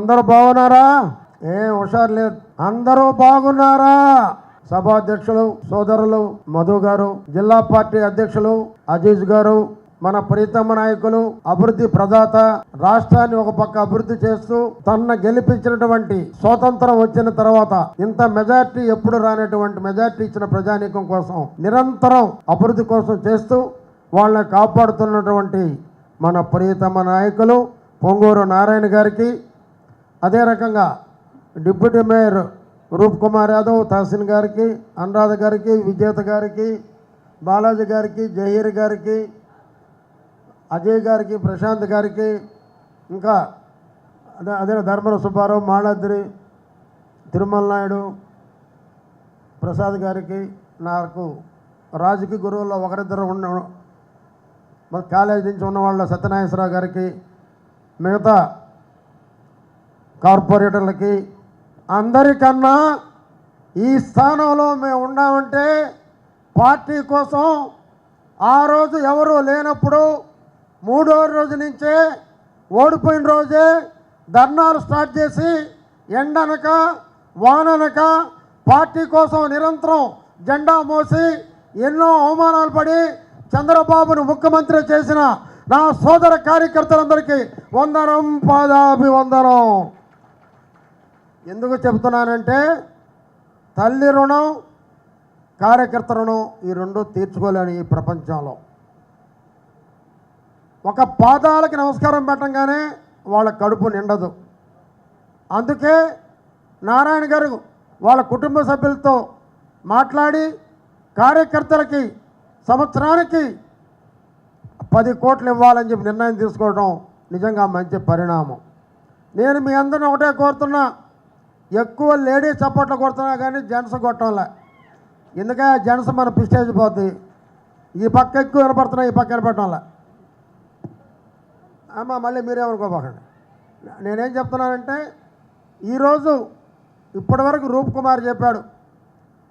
అందరూ బాగున్నారా? ఏం హుషారు లేదు. అందరూ బాగున్నారా? సభాధ్యక్షులు సోదరులు మధు గారు జిల్లా పార్టీ అధ్యక్షులు అజీజ్ గారు మన ప్రీతమ నాయకులు అభివృద్ధి ప్రదాత రాష్ట్రాన్ని ఒక పక్క అభివృద్ధి చేస్తూ తన గెలిపించినటువంటి స్వాతంత్రం వచ్చిన తర్వాత ఇంత మెజార్టీ ఎప్పుడు రానటువంటి మెజార్టీ ఇచ్చిన ప్రజానీకం కోసం నిరంతరం అభివృద్ధి కోసం చేస్తూ వాళ్ళని కాపాడుతున్నటువంటి మన ప్రియతమ నాయకులు పొంగూరు నారాయణ గారికి అదే రకంగా డిప్యూటీ మేయర్ రూప్ కుమార్ యాదవ్ తహసీన్ గారికి అనురాధ గారికి విజేత గారికి బాలాజీ గారికి జహీర్ గారికి అజయ్ గారికి ప్రశాంత్ గారికి ఇంకా అదే అదే ధర్మర సుబ్బారావు మాళాద్రి తిరుమల నాయుడు ప్రసాద్ గారికి నాకు రాజకీయ గురువుల్లో ఒకరిద్దరు ఉన్న మన కాలేజీ నుంచి ఉన్న వాళ్ళ గారికి మిగతా కార్పొరేటర్లకి అందరికన్నా ఈ స్థానంలో మేము ఉన్నామంటే పార్టీ కోసం ఆ రోజు ఎవరు లేనప్పుడు మూడో రోజు నుంచే ఓడిపోయిన రోజే ధర్నాలు స్టార్ట్ చేసి ఎండనక వాననక పార్టీ కోసం నిరంతరం జెండా మోసి ఎన్నో అవమానాలు పడి చంద్రబాబును ముఖ్యమంత్రి చేసిన నా సోదర కార్యకర్తలందరికీ వందనం పాదాభివందనం. ఎందుకు చెబుతున్నానంటే తల్లి రుణం కార్యకర్త రుణం ఈ రెండు తీర్చుకోలేని ఈ ప్రపంచంలో. ఒక పాదాలకి నమస్కారం పెట్టంగానే వాళ్ళ కడుపు నిండదు. అందుకే నారాయణ గారు వాళ్ళ కుటుంబ సభ్యులతో మాట్లాడి కార్యకర్తలకి సంవత్సరానికి పది కోట్లు ఇవ్వాలని చెప్పి నిర్ణయం తీసుకోవడం నిజంగా మంచి పరిణామం. నేను మీ అందరిని ఒకటే కోరుతున్నా ఎక్కువ లేడీస్ చప్పట్లు కొడుతున్నా కానీ జెంట్స్ కొట్టంలే. ఎందుకంటే జెంట్స్ మన పిస్టేజ్ పోద్ది? ఈ పక్క ఎక్కువ వినపడుతున్నా ఈ పక్క వినపడటంలే. అమ్మ మళ్ళీ మీరేమనుకోబాకండి నేనేం చెప్తున్నానంటే ఈరోజు ఇప్పటివరకు రూప్ కుమార్ చెప్పాడు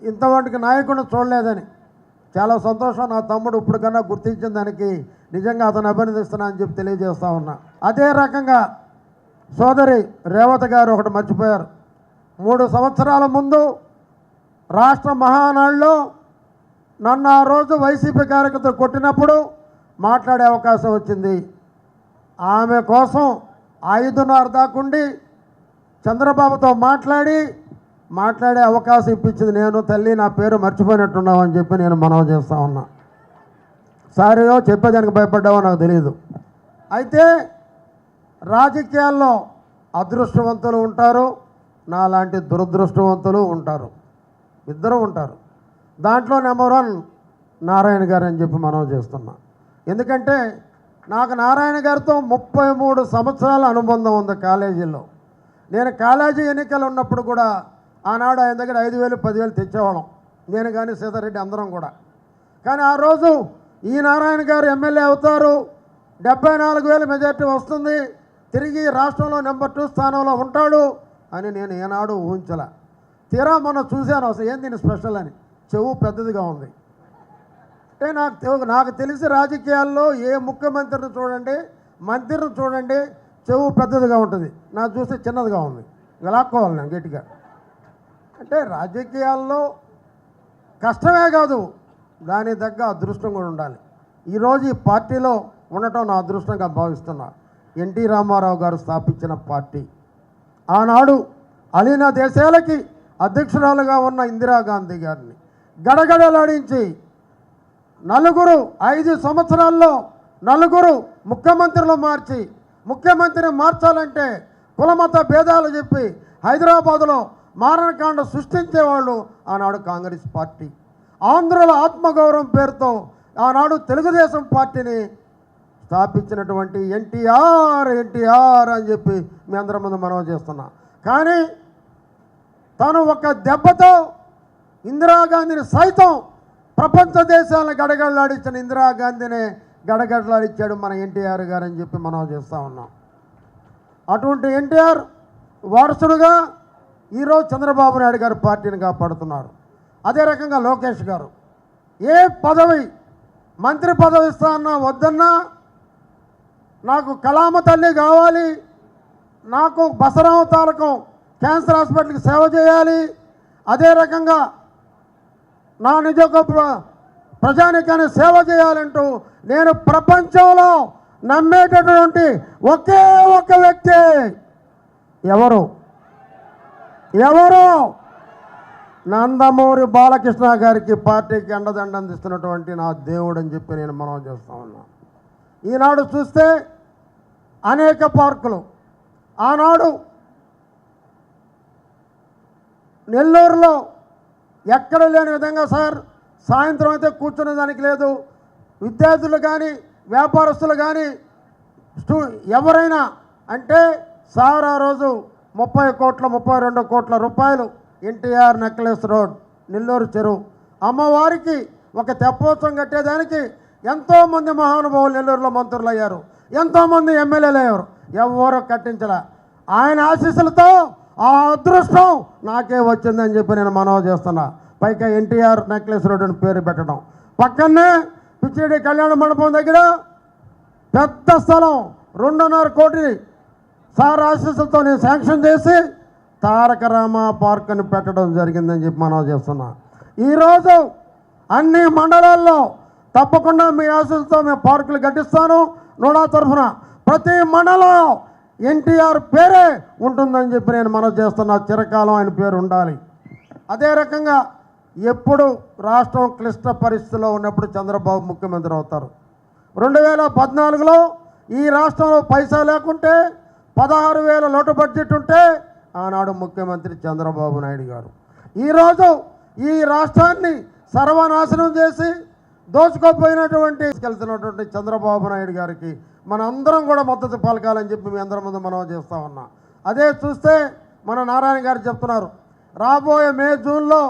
ఇంతవంటికి నాయకుడిని చూడలేదని. చాలా సంతోషం నా తమ్ముడు ఇప్పుడు కన్నా గుర్తించిన దానికి నిజంగా అతను అభినందిస్తున్నా అని చెప్పి తెలియజేస్తా ఉన్నా. అదే రకంగా సోదరి రేవత గారు ఒకటి మర్చిపోయారు. మూడు సంవత్సరాల ముందు రాష్ట్ర మహానాడులో నన్ను ఆ రోజు వైసీపీ కార్యకర్తలు కొట్టినప్పుడు మాట్లాడే అవకాశం వచ్చింది. ఆమె కోసం ఐదున్నర దాకుండి చంద్రబాబుతో మాట్లాడి మాట్లాడే అవకాశం ఇప్పించింది. నేను తల్లి నా పేరు మర్చిపోయినట్టున్నావు అని చెప్పి నేను మనవి చేస్తా ఉన్నా. సారీయో చెప్పేదానికి భయపడ్డావో నాకు తెలియదు అయితే రాజకీయాల్లో అదృష్టవంతులు ఉంటారు. నాలాంటి దురదృష్టవంతులు ఉంటారు. ఇద్దరు ఉంటారు. దాంట్లో నెంబర్ వన్ నారాయణ గారు అని చెప్పి మనం చేస్తున్నాం. ఎందుకంటే నాకు నారాయణ గారితో ముప్పై మూడు సంవత్సరాల అనుబంధం ఉంది కాలేజీలో. నేను కాలేజీ ఎన్నికలు ఉన్నప్పుడు కూడా ఆనాడు ఆయన దగ్గర ఐదు వేలు పదివేలు తెచ్చేవాళ్ళం. నేను కానీ సీతారెడ్డి అందరం కూడా. కానీ ఆ రోజు ఈ నారాయణ గారు ఎమ్మెల్యే అవుతారు. డెబ్బై నాలుగు వేల మెజార్టీ వస్తుంది. తిరిగి రాష్ట్రంలో నెంబర్ టూ స్థానంలో ఉంటాడు. అని నేను ఏనాడు ఊహించలే. తీరా మొన్న చూశాను అసలు ఏం దీని స్పెషల్ అని? చెవు పెద్దదిగా ఉంది. అంటే నాకు తె- నాకు తెలిసి రాజకీయాల్లో ఏ ముఖ్యమంత్రిని చూడండి మంత్రిని చూడండి చెవు పెద్దదిగా ఉంటుంది. నాకు చూస్తే చిన్నదిగా ఉంది. ఇక లాక్కోవాలి నేను గట్టిగా. అంటే రాజకీయాల్లో కష్టమే కాదు దాని తగ్గ అదృష్టం కూడా ఉండాలి. ఈరోజు ఈ పార్టీలో ఉండటం నా అదృష్టంగా భావిస్తున్నా. ఎన్టీ రామారావు గారు స్థాపించిన పార్టీ. ఆనాడు అలీనా దేశాలకి అధ్యక్షురాలుగా ఉన్న ఇందిరాగాంధీ గారిని గడగడలాడించి నలుగురు ఐదు సంవత్సరాల్లో నలుగురు ముఖ్యమంత్రులు మార్చి ముఖ్యమంత్రిని మార్చాలంటే కులమత భేదాలు చెప్పి హైదరాబాదులో మారణకాండ సృష్టించేవాళ్ళు ఆనాడు కాంగ్రెస్ పార్టీ. ఆంధ్రుల ఆత్మగౌరవం పేరుతో ఆనాడు తెలుగుదేశం పార్టీని స్థాపించినటువంటి ఎన్టీఆర్ ఎన్టీఆర్ అని చెప్పి మీ అందరి ముందు మనం చేస్తున్నా. కానీ తను ఒక దెబ్బతో ఇందిరాగాంధీని సైతం ప్రపంచ దేశాలను గడగడలాడించిన ఇందిరాగాంధీనే గడగడలాడించాడు మన ఎన్టీఆర్ గారు అని చెప్పి మనం చేస్తూ ఉన్నాం. అటువంటి ఎన్టీఆర్ వారసుడుగా ఈరోజు చంద్రబాబు నాయుడు గారు పార్టీని కాపాడుతున్నారు. అదే రకంగా లోకేష్ గారు ఏ పదవి మంత్రి పదవి ఇస్తా అన్నా వద్దన్నా నాకు కలామ తల్లి కావాలి. నాకు బసరావు తారకం క్యాన్సర్ హాస్పిటల్కి సేవ చేయాలి. అదే రకంగా నా నిజ ప్రజానికాన్ని సేవ చేయాలంటూ నేను ప్రపంచంలో నమ్మేటటువంటి ఒకే ఒక వ్యక్తి ఎవరు? ఎవరు? నందమూరి బాలకృష్ణ గారికి పార్టీకి అండదండ అందిస్తున్నటువంటి నా దేవుడు అని చెప్పి నేను మనం చేస్తా ఉన్నాను ఈనాడు చూస్తే అనేక పార్కులు. ఆనాడు నెల్లూరులో ఎక్కడ లేని విధంగా సార్ సాయంత్రం అయితే కూర్చునే దానికి లేదు. విద్యార్థులు కానీ వ్యాపారస్తులు కానీ స్టూ ఎవరైనా అంటే సార్ ఆ రోజు ముప్పై కోట్ల ముప్పై రెండు కోట్ల రూపాయలు ఎన్టీఆర్ నెక్లెస్ రోడ్ నెల్లూరు చెరువు. అమ్మవారికి ఒక తెప్పోత్సవం కట్టేదానికి ఎంతోమంది మహానుభావులు నెల్లూరులో మంత్రులు అయ్యారు. ఎంతోమంది ఎమ్మెల్యేలు అయ్యారు. ఎవరో కట్టించలే. ఆయన ఆశీస్సులతో ఆ అదృష్టం నాకే వచ్చిందని చెప్పి నేను మనవి చేస్తున్నా. పైగా ఎన్టీఆర్ నెక్లెస్ రోడ్ అని పేరు పెట్టడం. పక్కనే పిచ్చిరెడ్డి కళ్యాణ మండపం దగ్గర పెద్ద స్థలం రెండున్నర కోటి సార్ ఆశీస్సులతో నేను శాంక్షన్ చేసి తారక రామ పార్క్ అని పెట్టడం జరిగిందని చెప్పి మనం చేస్తున్నా. ఈరోజు అన్ని మండలాల్లో తప్పకుండా మీ ఆశలతో మేము పార్కులు కట్టిస్తాను. నోడా తరఫున ప్రతి మండలం ఎన్టీఆర్ పేరే ఉంటుందని చెప్పి నేను మనం చేస్తున్న. చిరకాలం ఆయన పేరు ఉండాలి. అదే రకంగా ఎప్పుడు రాష్ట్రం క్లిష్ట పరిస్థితిలో ఉన్నప్పుడు చంద్రబాబు ముఖ్యమంత్రి అవుతారు. రెండు వేల పద్నాలుగులో ఈ రాష్ట్రంలో పైసా లేకుంటే పదహారు వేల లోటు బడ్జెట్ ఉంటే ఆనాడు ముఖ్యమంత్రి చంద్రబాబు నాయుడు గారు. ఈరోజు ఈ రాష్ట్రాన్ని సర్వనాశనం చేసి దోచుకోపోయినటువంటి తీసుకెళ్తున్నటువంటి చంద్రబాబు నాయుడు గారికి మన అందరం కూడా మద్దతు పలకాలని చెప్పి మీ అందరి ముందు మనం చేస్తూ ఉన్నాం. అదే చూస్తే మన నారాయణ గారు చెప్తున్నారు రాబోయే మే జూన్లో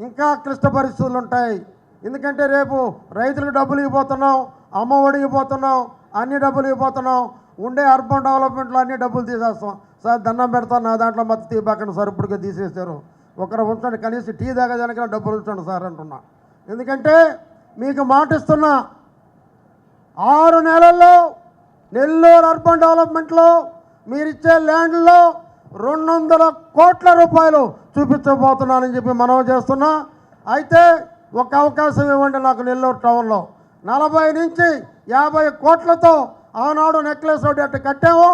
ఇంకా క్లిష్ట పరిస్థితులు ఉంటాయి. ఎందుకంటే రేపు రైతులకు డబ్బులు ఇవ్వబోతున్నాం అమ్మ ఒడిగిపోతున్నాం అన్ని డబ్బులు ఇవ్వబోతున్నాం ఉండే అర్బన్ డెవలప్మెంట్లో అన్ని డబ్బులు తీసేస్తాం. సార్ దండం పెడతాను నా దాంట్లో మత్తు తీయబాకండి సార్ ఇప్పటికే తీసేశారు. ఒకరు ఉంచండి కనీసం టీ దాకా డబ్బులు ఉంచండి సార్ అంటున్నా. ఎందుకంటే మీకు మాటిస్తున్నా ఆరు నెలల్లో నెల్లూరు అర్బన్ డెవలప్మెంట్లో మీరిచ్చే ల్యాండ్లో రెండు వందల కోట్ల రూపాయలు చూపించబోతున్నానని చెప్పి మనవి చేస్తున్నా. అయితే ఒక అవకాశం ఇవ్వండి నాకు నెల్లూరు టౌన్లో. నలభై నుంచి యాభై కోట్లతో ఆనాడు నెక్లెస్ రోడ్ అట్టు కట్టామో.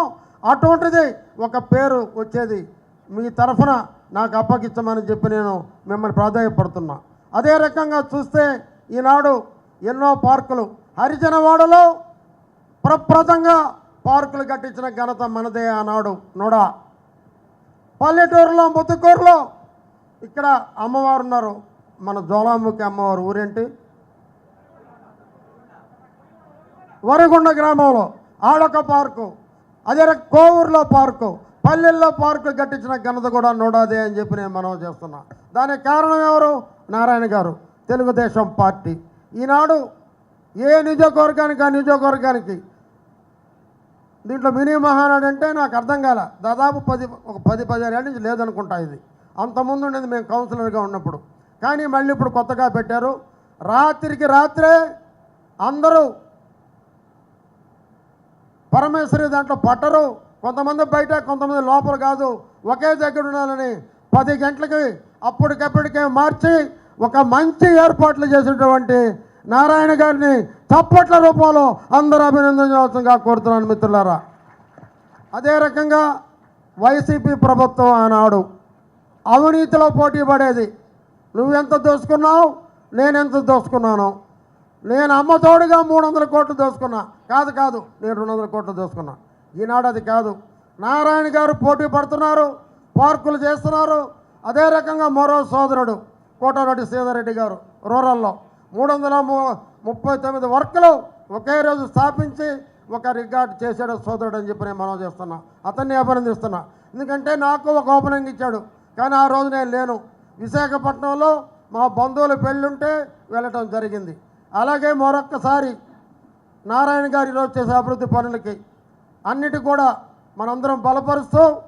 అటువంటిది ఒక పేరు వచ్చేది మీ తరఫున నాకు అప్పగించమని చెప్పి నేను మిమ్మల్ని ప్రాధాన్యపడుతున్నా అదే రకంగా చూస్తే ఈనాడు ఎన్నో పార్కులు. హరిజనవాడలో ప్రప్రదంగా పార్కులు కట్టించిన ఘనత మనదే ఆనాడు నోడా. పల్లెటూరులో ముత్తుకూరులో ఇక్కడ అమ్మవారు ఉన్నారు. మన జ్వాలాముఖి అమ్మవారు ఊరేంటి? వరగుండ గ్రామంలో ఆడొక పార్కు అదే కోవూరులో పార్కు పల్లెల్లో పార్కు కట్టించిన ఘనత కూడా నోడాదే అని చెప్పి నేను మనం చేస్తున్నా. దానికి కారణం ఎవరు? నారాయణ గారు. తెలుగుదేశం పార్టీ. ఈనాడు ఏ నియోజకవర్గానికి ఆ నియోజకవర్గానికి దీంట్లో మినీ మహానాడు అంటే నాకు అర్థం కాల. దాదాపు పది ఒక పది పదిహేను ఏళ్ళ నుంచి లేదనుకుంటా ఇది. అంతకుముందు ఉండేది మేము కౌన్సిలర్గా ఉన్నప్పుడు. కానీ మళ్ళీ ఇప్పుడు కొత్తగా పెట్టారు. రాత్రికి రాత్రే అందరూ పరమేశ్వరి దాంట్లో పట్టరు. కొంతమంది బయట కొంతమంది లోపల కాదు. ఒకే దగ్గర ఉండాలని పది గంటలకి అప్పటికప్పటికే మార్చి ఒక మంచి ఏర్పాట్లు చేసినటువంటి నారాయణ గారిని చప్పట్ల రూపంలో అందరూ అభినందించవలసిందిగా కోరుతున్నాను మిత్రులారా. అదే రకంగా వైసీపీ ప్రభుత్వం ఆనాడు అవినీతిలో పోటీ పడేది. నువ్వెంత దోసుకున్నావు? నేనెంత దోసుకున్నాను? నేను అమ్మతోడుగా మూడు వందల కోట్లు దోసుకున్నా. కాదు కాదు నేను రెండు వందల కోట్లు దోసుకున్నా. ఈనాడు అది కాదు. నారాయణ గారు పోటీ పడుతున్నారు పార్కులు చేస్తున్నారు. అదే రకంగా మరో సోదరుడు కోటారెడ్డి సీతారెడ్డి గారు రూరల్లో. మూడు వందల ము- ముప్పై తొమ్మిది వర్కులు ఒకే రోజు స్థాపించి ఒక రికార్డ్ చేశాడు సోదరుడు అని చెప్పి నేను మనం చేస్తున్నా. అతన్ని అభినందిస్తున్నా. ఎందుకంటే నాకు ఒక ఓపెనింగ్ ఇచ్చాడు. కానీ ఆ రోజు నేను లేను. విశాఖపట్నంలో మా బంధువుల పెళ్ళుంటే వెళ్ళటం జరిగింది. అలాగే మరొక్కసారి నారాయణ గారు ఈరోజు చేసే అభివృద్ధి పనులకి అన్నిటి కూడా మనందరం బలపరుస్తూ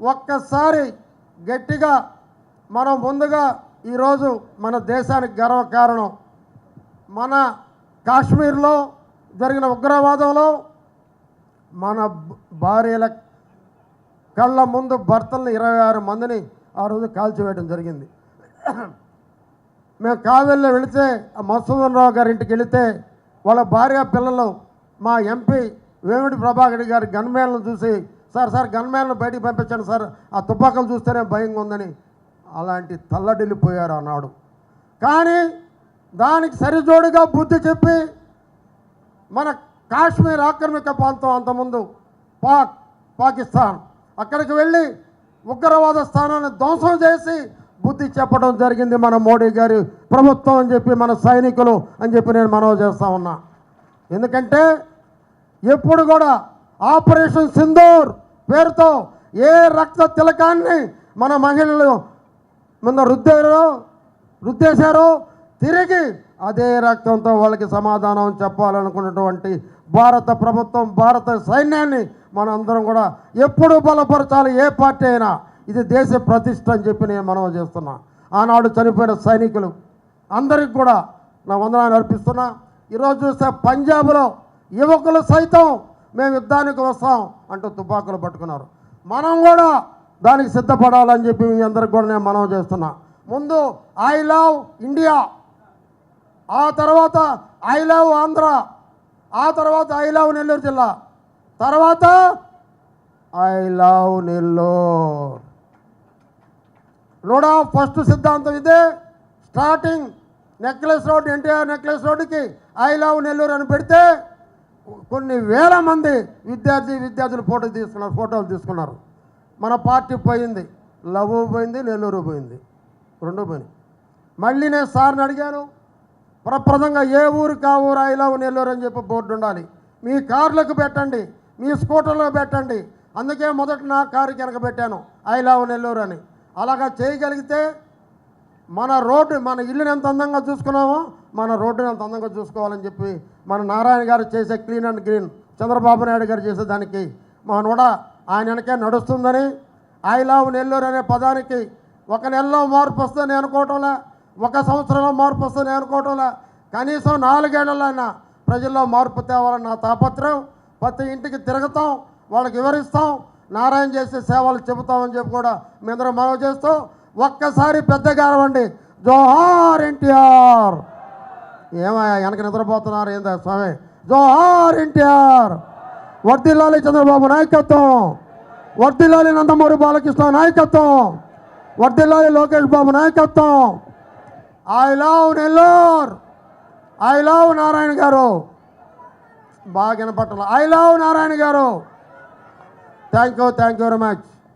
ఒక్కసారి గట్టిగా మనం ముందుగా ఈరోజు మన దేశానికి గర్వ కారణం. మన కాశ్మీర్లో జరిగిన ఉగ్రవాదంలో మన భార్యల కళ్ళ ముందు భర్తలను ఇరవై ఆరు మందిని ఆ రోజు కాల్చివేయడం జరిగింది. మేము కావెల్లో వెళితే ఆ రావు గారి ఇంటికి వెళితే వాళ్ళ భార్య పిల్లలు మా ఎంపీ వేమిడి ప్రభాకర్ గారి గన్మేలను చూసి సార్ సార్ గన్మేలను బయటికి పంపించండి సార్ ఆ తుపాకులు చూస్తేనే భయంగా ఉందని అలాంటి తల్లడిల్లిపోయారు అన్నాడు కానీ దానికి సరిజోడుగా బుద్ధి చెప్పి మన కాశ్మీర్ ఆక్రమిక ప్రాంతం అంతకుముందు పాక్ పాకిస్తాన్ అక్కడికి వెళ్ళి ఉగ్రవాద స్థానాన్ని ధ్వంసం చేసి బుద్ధి చెప్పడం జరిగింది మన మోడీ గారి ప్రభుత్వం అని చెప్పి మన సైనికులు అని చెప్పి నేను మనవి చేస్తా ఉన్నా. ఎందుకంటే ఎప్పుడు కూడా ఆపరేషన్ సింధూర్ పేరుతో ఏ రక్త తిలకాన్ని మన మహిళలు మొన్న రుద్దారో రుద్దేశారో తిరిగి అదే రక్తంతో వాళ్ళకి సమాధానం చెప్పాలనుకున్నటువంటి భారత ప్రభుత్వం భారత సైన్యాన్ని మనందరం కూడా ఎప్పుడు బలపరచాలి ఏ పార్టీ అయినా. ఇది దేశ ప్రతిష్ట అని చెప్పి నేను మనం చేస్తున్నా. ఆనాడు చనిపోయిన సైనికులు అందరికి కూడా నా వందనాన్ని అర్పిస్తున్నా. ఈరోజు చూస్తే పంజాబ్లో యువకులు సైతం మేము యుద్ధానికి వస్తాం అంటూ తుపాకులు పట్టుకున్నారు. మనం కూడా దానికి సిద్ధపడాలని చెప్పి మీ అందరికి కూడా నేను మనవి చేస్తున్నా. ముందు ఐ లవ్ ఇండియా ఆ తర్వాత ఐ లవ్ ఆంధ్ర ఆ తర్వాత ఐ లవ్ నెల్లూరు జిల్లా. తర్వాత I love Nellore. NUDA first సిద్ధాంతం ఇదే. Starting necklace road NTR necklace రోడ్డుకి ఐ లవ్ నెల్లూరు అని పెడితే కొన్ని వేల మంది విద్యార్థి విద్యార్థులు ఫోటో తీసుకున్నారు ఫోటోలు తీసుకున్నారు. మన పార్టీ పోయింది లవ్ పోయింది నెల్లూరు పోయింది రెండు పోయినాయి. మళ్ళీ నేను సార్ని అడిగాను ప్రప్రదంగా ఏ ఊరు కా ఊరు ఐ లవ్ నెల్లూరు అని చెప్పి బోర్డు ఉండాలి. మీ కార్లకు పెట్టండి మీ స్కూటర్లో పెట్టండి. అందుకే మొదట నా కారు వెనకబెట్టాను ఐ లవ్ నెల్లూరు అని. అలాగా చేయగలిగితే మన రోడ్డు మన ఇల్లుని ఎంత అందంగా చూసుకున్నామో మన రోడ్డుని ఎంత అందంగా చూసుకోవాలని చెప్పి మన నారాయణ గారు చేసే clean and green Chandrababu Naidu garu చేసే దానికి మా నూడ ఆయన వెనకే నడుస్తుందని ఐ లవ్ నెల్లూరు అనే పదానికి ఒక నెలలో మార్పు వస్తుందని అనుకోవటంలా ఒక సంవత్సరంలో మార్పు వస్తుందని అనుకోవటంలా కనీసం నాలుగేళ్ళైనా ప్రజల్లో మార్పు తేవాలని నా తాపత్రయం. ప్రతి ఇంటికి తిరుగుతాం వాళ్ళకి వివరిస్తాం నారాయణ చేసే సేవలు చెబుతామని చెప్పి కూడా మీ అందరూ మనవి చేస్తూ. ఒక్కసారి పెద్దగా అరవండి. జోహార్ ఎన్టీఆర్! ఏమయ్యా వెనక నిద్రపోతున్నారు ఏందా స్వామి? జోహార్ ఎన్టీఆర్! వర్దిల్లాలి చంద్రబాబు నాయకత్వం. వర్దిల్లాలి నందమూరి బాలకృష్ణ నాయకత్వం. వర్దిల్లాలి లోకేష్ బాబు నాయకత్వం. I love Nellore. I love Narayana garu. బాగా వినపట్టాలి. I love Narayana garu. Thank you thank you very much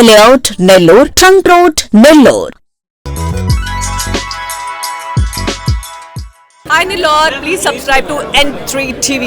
the layout Nellore trunk road Nellore Final Lord, please subscribe to N3 TV.